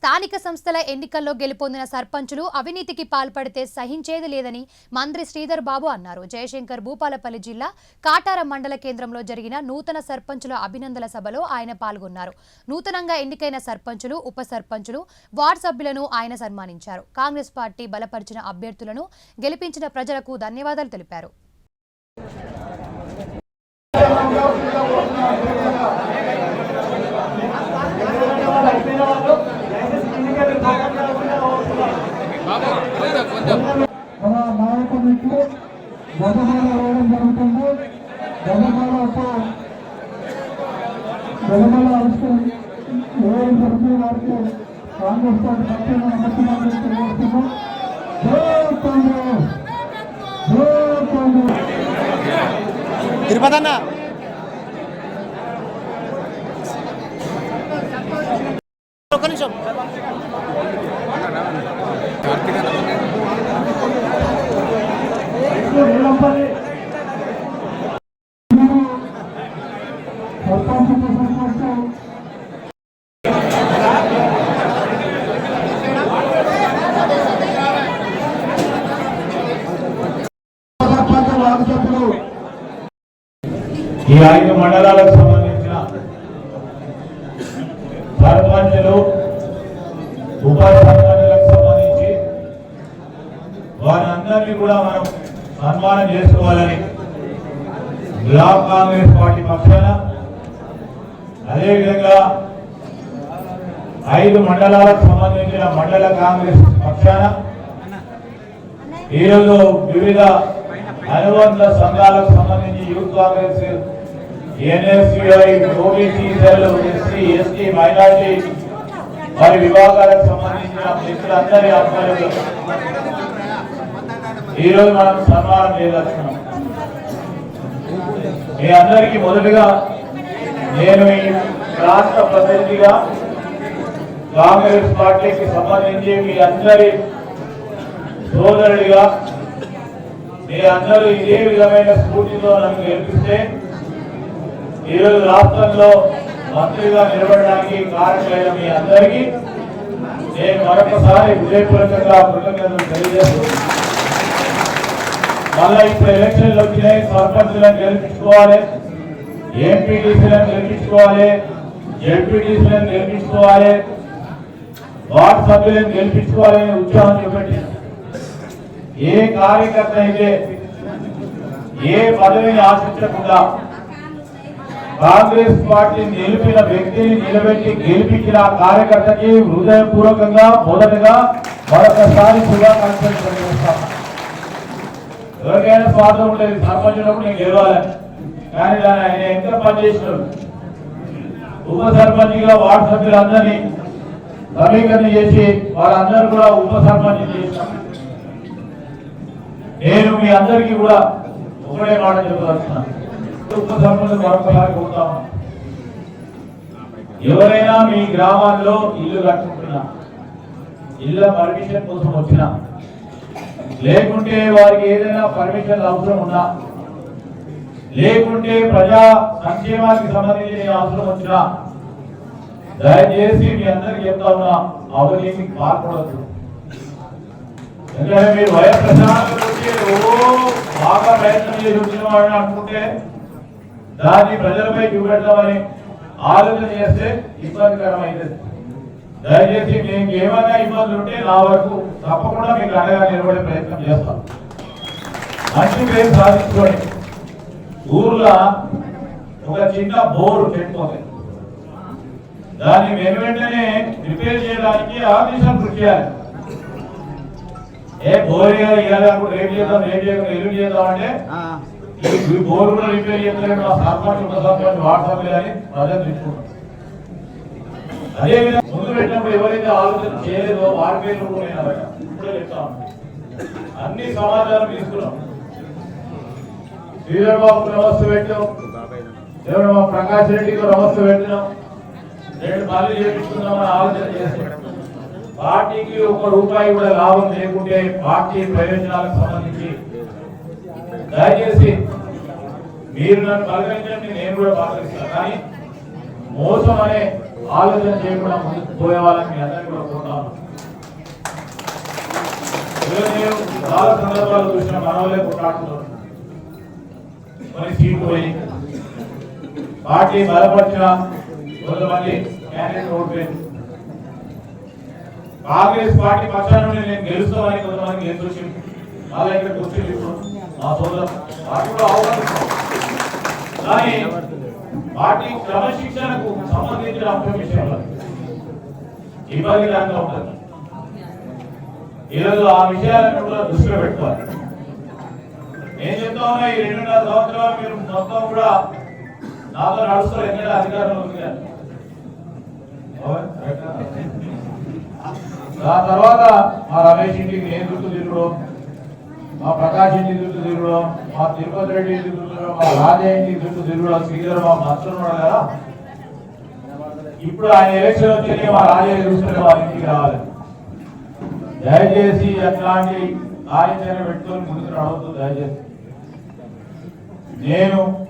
స్థానిక సంస్థల ఎన్నికల్లో గెలుపొందిన సర్పంచులు అవినీతికి పాల్పడితే సహించేది లేదని మంత్రి శ్రీధర్ బాబు అన్నారు. జయశంకర్ భూపాలపల్లి జిల్లా కాటారం మండల కేంద్రంలో జరిగిన నూతన సర్పంచుల అభినందన సభలో ఆయన పాల్గొన్నారు. నూతనంగా ఎన్నికైన సర్పంచులు ఉప సర్పంచులు వార్డు సభ్యులను ఆయన సన్మానించారు. కాంగ్రెస్ పార్టీ బలపరిచిన అభ్యర్థులను గెలిపించిన ప్రజలకు ధన్యవాదాలు తెలిపారు. గజమాల వేయడం జరుగుతుంది. గజమాల వేయడం జరుగుతుంది వారికి కాంగ్రెస్ పార్టీ పక్షాన ముఖ్యమంత్రి తెలియజేస్తున్నాం. జై కాంగ్రెస్! జై కాంగ్రెస్! తిరుపతి అన్న ఒక్క నిమిషం సర్పంచ్ ఉప సర్పంచ్ సర్పంచ్ వార్డు సభ్యులు ఈ ఐదు మండలాలకు సంబంధించిన సర్పంచులు ఉప సర్పంచులకు సంబంధించి వారందరినీ కూడా మనం సన్మానం చేసుకోవాలని బ్లాక్ కాంగ్రెస్ పార్టీ పక్షాన అదేవిధంగా ఐదు మండలాలకు సంబంధించిన మండల కాంగ్రెస్ పక్షాన ఈరోజు వివిధ అనుబంధ సంఘాలకు సంబంధించి Youth Congress NSUI OBC cell SC ST minority మరి విభాగాలకు సంబంధించిన మిత్రులందరి ఆధ్వర్యంలో ఈరోజు మనం సన్మానం చేయదలుచుకున్నాం. మీ అందరికీ మొదటిగా నేను ఈ రాష్ట్ర ప్రతినిధిగా కాంగ్రెస్ పార్టీకి సంబంధించి మీ అందరి సోదరుడిగా మీ అందరూ ఇదే విధమైన స్ఫూర్తితో నన్ను గెలిపిస్తే ఈరోజు రాష్ట్రంలో మంత్రిగా నిలబడడానికి కారణమైన మీ అందరికీ నేను మరొకసారి విజయపూర్వకంగా కృతజ్ఞతలు తెలియజేస్తున్నాను. మళ్ళీ ఇప్పుడు ఎలక్షన్లు వచ్చినాయి సర్పంచులను గెలిపించుకోవాలి. ఎంపీటీసీలను గెలిపించుకోవాలి. ఎంపీటీసీలను గెలిపించుకోవాలి. వార్డు సభ్యులను గెలిపించుకోవాలని ఉత్సాహం చూపెట్టింది ఏ కార్యకర్త అయితే ఏ పదవిని ఆశించకుండా కాంగ్రెస్ పార్టీ నిలిపిన వ్యక్తిని నిలబెట్టి గెలిపించిన ఆ కార్యకర్తకి హృదయపూర్వకంగా మొదటగా మరొకసారి శుభాకాంక్షలు తెలియజేస్తాను. ఎవరికైనా స్వార్థం ఉండేది సర్పంచులకు నేను గెలవాలి. కానీ ఆయన ఎంత పనిచేసినాడు ఉప సర్పంచ్గా వార్డు సభ్యులందరినీ సమీకరణ చేసి వాళ్ళందరూ కూడా ఉప సర్పంచ్ చేసినాం నేను మీ అందరికీ కూడా ఒకటే మాట చెప్పదలుచున్నాను ఉప సర్పంచ్ మరొకసారి కొడతాము ఎవరైనా మీ గ్రామాల్లో ఇల్లు కట్టుకుంటున్నా ఇళ్ళ పర్మిషన్ కోసం వచ్చినా లేకుంటే వారికి ఏదైనా పర్మిషన్ అవసరం ఉన్నా లేకుంటే ప్రజా సంక్షేమానికి సంబంధించిన అవసరం వచ్చినా దయచేసి మీ అందరికి చెప్తా ఉన్నా అవినీతికి పాల్పడద్దు. ఎందుకంటే మీరు వైఎస్ బాగా ప్రయత్నం చేసి వచ్చిన వాడిని అనుకుంటే దాన్ని ప్రజలపై చూపెడతామని ఆలోచన చేస్తే ఇబ్బందికరమైంది. దయచేసి మీకు ఏమైనా ఇబ్బందులు ఉంటే నా వరకు తప్పకుండా మీకు అండగా నిలబడే ప్రయత్నం చేస్తాం. మంచి పేరు సాధించుకోండి. ఊర్లో ఒక చిన్న బోరు పెట్టుకోండి దాన్ని వెను వెంటనే రిపేర్ చేయడానికి ఆదేశం కృషి చేయాలి. ఏ బోర్ ఇవ్వాలి అప్పుడు రేపు చేద్దాం రేపు చేద్దాం ఎల్లు చేద్దాం అంటే ఈ బోర్ కూడా రిపేర్ చేస్తలేదు మా సర్పంచ్ ఉప సర్పంచ్ వాట్సాప్ అని ప్రజలు తీసుకుంటాం అదే విధంగా ముందు పెట్టినప్పుడు ఎవరైతే ఆలోచన చేయలేదో వారి పేర్లు కూడా నేను అడగా ఇప్పుడే చెప్తాను అన్ని సమాచారం తీసుకున్నాం. శ్రీధర్ బాబుకు నమస్తే పెట్టాం దేవుడు మా ప్రకాష్ రెడ్డికి నమస్తే పెట్టినాం. రెండు పనులు చేపించుకుందామని ఆలోచన చేస్తున్నాం పార్టీకి ఒక రూపాయి కూడా లాభం లేకుంటే పార్టీ ప్రయోజనాలకు సంబంధించి దయచేసి మీరు నన్ను పలకరించండి నేను కూడా పలకరిస్తాను కానీ మోసం అనే ఆలోచన చేయకుండా ముందుకు పోయే వాళ్ళని మీ అందరికీ కూడా కోరుతాను. చాలా సందర్భాలు చూసిన మనవలే కొట్లాడుతున్నారు మరి సీట్ పోయి పార్టీ బలపరిచిన కొంతమంది క్యాండిడేట్ ఓడిపోయింది కాంగ్రెస్ పార్టీ పక్షాన నేను గెలుస్తామని కొంతమంది గెలిచి వచ్చింది వాళ్ళ ఇక్కడ కూర్చొని ఇప్పుడు మా సోదరం వాటి కూడా అవకాశం కానీ పార్టీ క్రమశిక్షణకు సంబంధించిన అంశం విషయంలో ఇబ్బందికరంగా ఉంటుంది. ఈరోజు ఆ విషయాలను కూడా దృష్టిలో పెట్టుకోవాలి. ఉన్న ఈ రెండున్నర సంవత్సరాలు మీరు మొత్తం కూడా నాతో నడుస్తారు ఎక్కడ అధికారంలో ఉంది. దాని తర్వాత మా రమేష్ ఇంటికి నేను చుట్టూ తిరగడం మా ప్రకాష్ ఇంటికి చుట్టూ తిరగడం మా తిరుపతి రెడ్డి ఇంటికి చుట్టూ తిరగడం మా రాజా ఇంటికి చుట్టూ తిరగడం శ్రీధర్ మా మంత్రులు కదా. ఇప్పుడు ఆయన ఎలక్షన్ వచ్చి మా రాజా చూస్తుంటే వాళ్ళ ఇంటికి రావాలి. దయచేసి అట్లాంటి కార్యాచరణ పెట్టుకొని ముందుకు రావద్దు దయచేసి. నేను